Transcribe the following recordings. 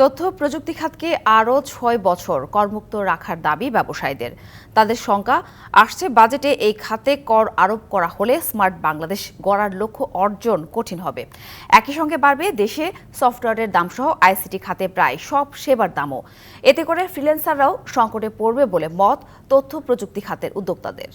তথ্য প্রযুক্তি খাতকে আরও ছয় বছর করমুক্ত রাখার দাবি ব্যবসায়ীদের। তাদের শঙ্কা, আসছে বাজেটে এই খাতে কর আরোপ করা হলে স্মার্ট বাংলাদেশ গড়ার লক্ষ্য অর্জন কঠিন হবে। একই সঙ্গে বাড়বে দেশে সফটওয়্যারের দামসহ আইসিটি খাতে প্রায় সব সেবার দামও। এতে করে ফ্রিল্যান্সাররাও সংকটে পড়বে বলে মত তথ্য প্রযুক্তি খাতের উদ্যোক্তাদের।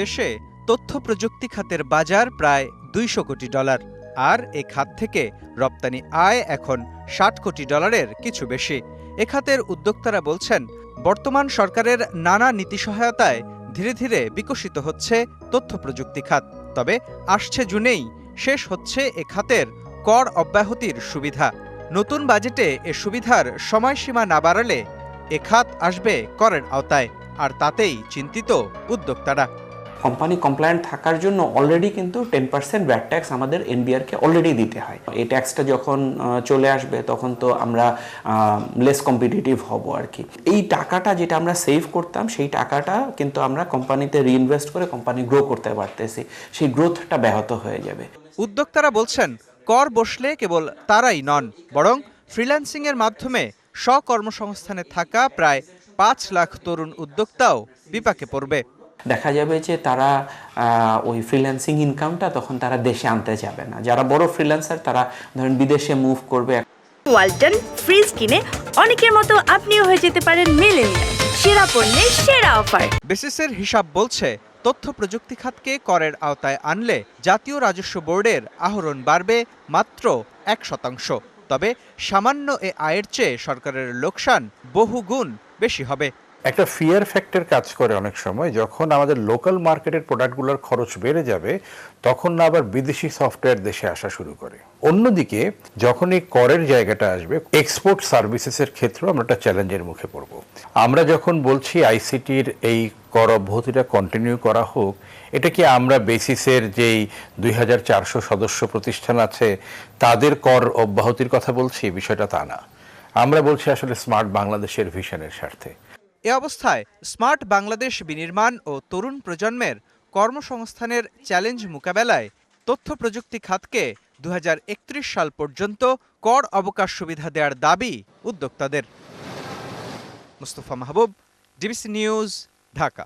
দেশে তথ্য প্রযুক্তি খাতের বাজার প্রায় দুইশো কোটি ডলার। আর এ খাত থেকে রপ্তানি আয় এখন ষাট কোটি ডলারের কিছু বেশি। এ খাতের উদ্যোক্তারা বলছেন, বর্তমান সরকারের নানা নীতি সহায়তায় ধীরে ধীরে বিকশিত হচ্ছে তথ্য প্রযুক্তি খাত। তবে আসছে জুনেই শেষ হচ্ছে এ খাতের কর অব্যাহতির সুবিধা। নতুন বাজেটে এ সুবিধার সময়সীমা না বাড়ালে এ খাত আসবে করের আওতায়, আর তাতেই চিন্তিত উদ্যোক্তারা। কোম্পানি কমপ্লায়েন্ট থাকার জন্য অলরেডি কিন্তু টেন পার্সেন্ট ভ্যাট ট্যাক্স আমাদের এনবিআরকে অলরেডি দিতে হয়। এই ট্যাক্সটা যখন চলে আসবে তখন তো আমরা লেস কম্পিটিটিভ হব আর কি। এই টাকাটা যেটা আমরা সেভ করতাম, সেই টাকাটা কিন্তু আমরা কোম্পানিতে রিইনভেস্ট করে কোম্পানি গ্রো করতে পারতেছি। সেই গ্রোথটা ব্যাহত হয়ে যাবে। উদ্যোক্তারা বলছেন, কর বসলে কেবল তারাই নন, বরং ফ্রিল্যান্সিংয়ের মাধ্যমে স্বকর্মসংস্থানে থাকা প্রায় পাঁচ লাখ তরুণ উদ্যোক্তাও বিপাকে পড়বে। দেখা যাবে যে তারা ওই ফ্রিল্যান্সিং ইনকামটা তখন তারা দেশে আনতে যাবে না। যারা বড় ফ্রিল্যান্সার তারা ধরেন বিদেশে মুভ করবে। ওয়ালটন ফ্রিজ কিনে অনেকের মতো আপনিও হয়ে যেতে পারেন মেলেনিয়া সেরা পণ্যের সেরা অফার বেসিসের হিসাব বলছে তথ্য প্রযুক্তি খাতকে করের আওতায় আনলে জাতীয় রাজস্ব বোর্ডের আহরণ বাড়বে মাত্র এক শতাংশ। তবে সামান্য এ আয়ের চেয়ে সরকারের লোকসান বহু গুণ বেশি হবে। একটা ফিয়ার ফ্যাক্টর কাজ করে অনেক সময়, যখন আমাদের লোকাল মার্কেটের প্রোডাক্টগুলোর খরচ বেড়ে যাবে, তখন না আবার বিদেশি সফটওয়্যার দেশে আসা শুরু করে। অন্যদিকে, যখন এই করের জায়গাটা আসবে এক্সপোর্ট সার্ভিসেসের ক্ষেত্রেও আমরা একটা চ্যালেঞ্জের মুখে পড়ব। আমরা যখন বলছি আইসিটির এই কর অব্যাহতিটা কন্টিনিউ করা হোক, এটা কি আমরা বেসিসের যেই দুই হাজার চারশো সদস্য প্রতিষ্ঠান আছে, তাদের কর অব্যাহতির কথা বলছি? বিষয়টা তা না। আমরা বলছি আসলে স্মার্ট বাংলাদেশের ভিশনের স্বার্থে। এ অবস্থায় স্মার্ট বাংলাদেশ বিনির্মাণ ও তরুণ প্রজন্মের কর্মসংস্থানের চ্যালেঞ্জ মোকাবেলায় তথ্য প্রযুক্তি খাতকে দু হাজার একত্রিশ সাল পর্যন্ত কর অবকাশ সুবিধা দেওয়ার দাবি উদ্যোক্তাদের। Mustafa Mahbub, DBC news, Dhaka.